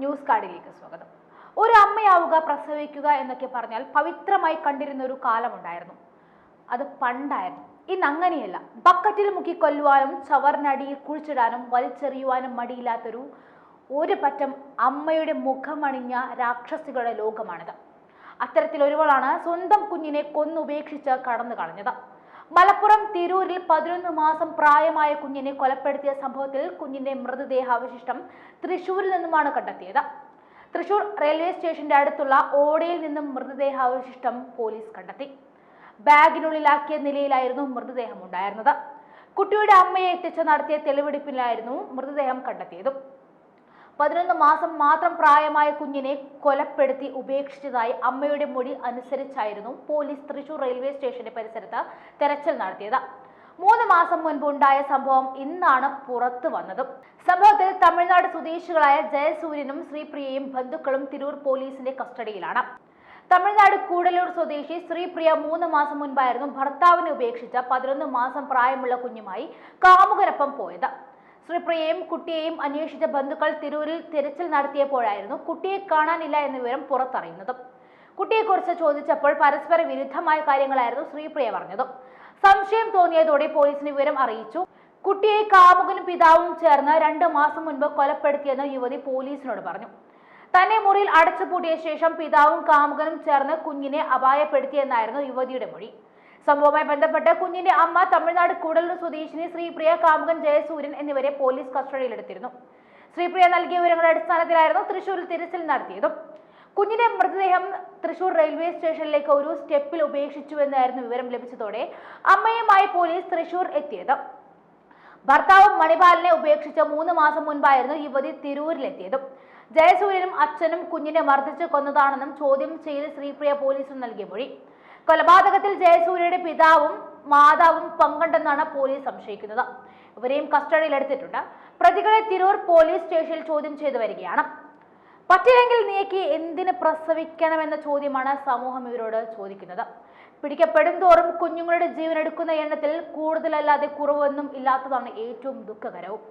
News കാർഡിലേക്ക് സ്വാഗതം. ഒരു അമ്മയാവുക പ്രസവിക്കുക എന്നൊക്കെ പറഞ്ഞാൽ പവിത്രമായി കണ്ടിരുന്ന ഒരു കാലമുണ്ടായിരുന്നു. അത് പണ്ടായിരുന്നു. ഇന്ന് അങ്ങനെയല്ല ബക്കറ്റിൽ മുക്കി കൊല്ലുവാനും ചവറിനടിയിൽ കുഴിച്ചിടാനും വലിച്ചെറിയുവാനും മടിയില്ലാത്തൊരു ഒരു പറ്റം അമ്മയുടെ മുഖമണിഞ്ഞ രാക്ഷസികളുടെ ലോകമാണിത്. അത്തരത്തിലൊരുവളാണ് സ്വന്തം കുഞ്ഞിനെ കൊന്നുപേക്ഷിച്ച് കടന്നു കളഞ്ഞത് മലപ്പുറം തിരൂരിൽ പതിനൊന്ന് മാസം പ്രായമായ കുഞ്ഞിനെ കൊലപ്പെടുത്തിയ സംഭവത്തിൽ കുഞ്ഞിന്റെ മൃതദേഹാവശിഷ്ടം തൃശൂരിൽ നിന്നുമാണ് കണ്ടെത്തിയത്. തൃശൂർ റെയിൽവേ സ്റ്റേഷന്റെ അടുത്തുള്ള ഓടയിൽ നിന്നും മൃതദേഹാവശിഷ്ടം പോലീസ് കണ്ടെത്തി. ബാഗിനുള്ളിലാക്കിയ നിലയിലായിരുന്നു മൃതദേഹം ഉണ്ടായിരുന്നത് കുട്ടിയുടെ അമ്മയെ എത്തിച്ച് നടത്തിയ തെളിവെടുപ്പിലായിരുന്നു മൃതദേഹം കണ്ടെത്തിയതും. പതിനൊന്ന് മാസം മാത്രം പ്രായമായ കുഞ്ഞിനെ കൊലപ്പെടുത്തി ഉപേക്ഷിച്ചതായി അമ്മയുടെ മൊഴി അനുസരിച്ചായിരുന്നു പോലീസ് തൃശൂർ റെയിൽവേ സ്റ്റേഷന്റെ പരിസരത്ത് തെരച്ചിൽ നടത്തിയത്. മൂന്ന് മാസം മുൻപ് ഉണ്ടായ സംഭവം ഇന്നാണ് പുറത്തു വന്നത്. സംഭവത്തിൽ തമിഴ്നാട് സ്വദേശികളായ ജയസൂര്യനും ശ്രീപ്രിയയും ബന്ധുക്കളും തിരൂർ പോലീസിന്റെ കസ്റ്റഡിയിലാണ്. തമിഴ്നാട് കൂടലൂർ സ്വദേശി ശ്രീപ്രിയ മൂന്ന് മാസം മുൻപായിരുന്നു ഭർത്താവിനെ ഉപേക്ഷിച്ച പതിനൊന്ന് മാസം പ്രായമുള്ള കുഞ്ഞുമായി കാമുകനൊപ്പം പോയത്. ശ്രീപ്രിയയും കുട്ടിയെയും അന്വേഷിച്ച ബന്ധുക്കൾ തിരൂരിൽ തിരച്ചിൽ നടത്തിയപ്പോഴായിരുന്നു കുട്ടിയെ കാണാനില്ല എന്ന വിവരം പുറത്തറിയുന്നത്. കുട്ടിയെക്കുറിച്ച് ചോദിച്ചപ്പോൾ പരസ്പര വിരുദ്ധമായ കാര്യങ്ങളായിരുന്നു ശ്രീപ്രിയ പറഞ്ഞത്. സംശയം തോന്നിയതോടെ പോലീസിന് വിവരം അറിയിച്ചു. കുട്ടിയെ കാമുകനും പിതാവും ചേർന്ന് രണ്ട് മാസം മുൻപ് കൊലപ്പെടുത്തിയെന്ന് യുവതി പോലീസിനോട് പറഞ്ഞു. തന്നെ മുറിയിൽ അടച്ചുപൂട്ടിയ ശേഷം പിതാവും കാമുകനും ചേർന്ന് കുഞ്ഞിനെ അപായപ്പെടുത്തിയെന്നായിരുന്നു യുവതിയുടെ മൊഴി. സംഭവവുമായി ബന്ധപ്പെട്ട് കുഞ്ഞിന്റെ അമ്മ തമിഴ്നാട് കൂടലൂർ സ്വദേശിനി ശ്രീപ്രിയ കാമുകൻ ജയസൂര്യൻ എന്നിവരെ പോലീസ് കസ്റ്റഡിയിലെടുത്തിരുന്നു. ശ്രീപ്രിയ നൽകിയ വിവരങ്ങളുടെ അടിസ്ഥാനത്തിലായിരുന്നു തൃശൂരിൽ തിരച്ചിൽ നടത്തിയതും. കുഞ്ഞിന്റെ മൃതദേഹം തൃശൂർ റെയിൽവേ സ്റ്റേഷനിലേക്ക് ഒരു സ്റ്റെപ്പിൽ ഉപേക്ഷിച്ചുവെന്നായിരുന്നു വിവരം ലഭിച്ചതോടെ അമ്മയുമായി പോലീസ് തൃശൂർ എത്തിയത്. ഭർത്താവ് മണിപാലിനെ ഉപേക്ഷിച്ച് മൂന്ന് മാസം മുൻപായിരുന്നു യുവതി തിരൂരിലെത്തിയതും. ജയസൂര്യനും അച്ഛനും കുഞ്ഞിനെ മർദ്ദിച്ച് കൊന്നതാണെന്നും ചോദ്യം ചെയ്ത് ശ്രീപ്രിയ പോലീസിന് നൽകിയ മൊഴി. കൊലപാതകത്തിൽ ജയസൂര്യയുടെ പിതാവും മാതാവും പങ്കുണ്ടെന്നാണ് പോലീസ് സംശയിക്കുന്നത്. ഇവരെയും കസ്റ്റഡിയിലെടുത്തിട്ടുണ്ട് പ്രതികളെ തിരൂർ പോലീസ് സ്റ്റേഷനിൽ ചോദ്യം ചെയ്തു വരികയാണ്. പറ്റില്ലെങ്കിൽ നീക്കി എന്തിന് പ്രസവിക്കണമെന്ന ചോദ്യമാണ് സമൂഹം ഇവരോട് ചോദിക്കുന്നത്. പിടിക്കപ്പെടും തോറും കുഞ്ഞുങ്ങളുടെ ജീവൻ എടുക്കുന്ന എണ്ണത്തിൽ കൂടുതലല്ലാതെ കുറവൊന്നും ഇല്ലാത്തതാണ് ഏറ്റവും ദുഃഖകരവും.